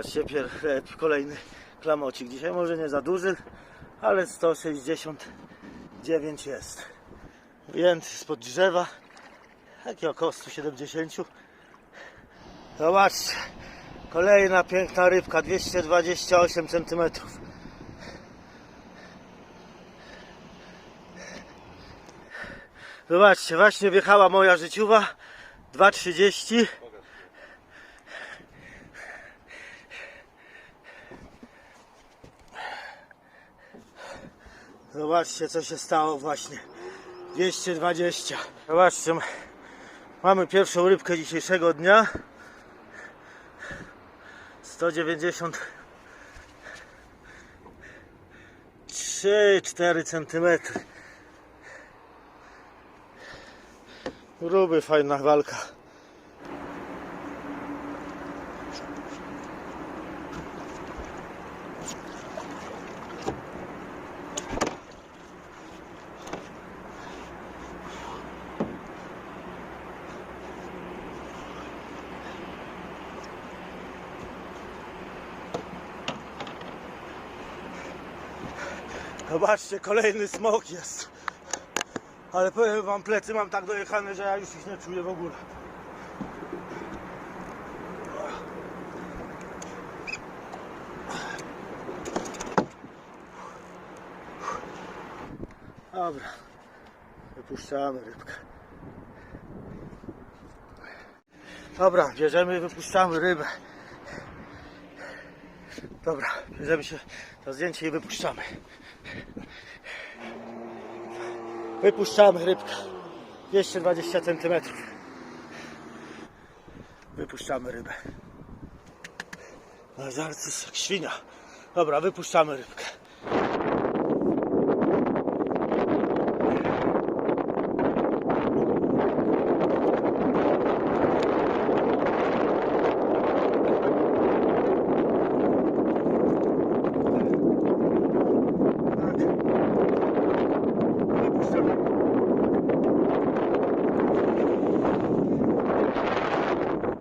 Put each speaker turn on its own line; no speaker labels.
Zobaczcie, pier, e, kolejny klamocik. Dzisiaj może nie za duży, ale 169 jest. Więc spod drzewa, taki około 170. Zobaczcie, kolejna piękna rybka, 228 cm. Zobaczcie, właśnie wjechała moja życiowa 2,30 Zobaczcie co się stało właśnie. 220 Zobaczcie Mamy pierwszą rybkę dzisiejszego dnia. 190 3-4 centymetry. Gruby, fajna walka. Zobaczcie, kolejny smok jest. Ale powiem wam, plecy mam tak dojechane, że ja już ich nie czuję w ogóle. Dobra, wypuszczamy rybkę. Dobra, bierzemy i wypuszczamy rybę. Dobra, bierzemy się za zdjęcie i wypuszczamy. Wypuszczamy rybkę. 220 cm. Wypuszczamy rybę. No zaraz jest jak świnia. Dobra, wypuszczamy rybkę.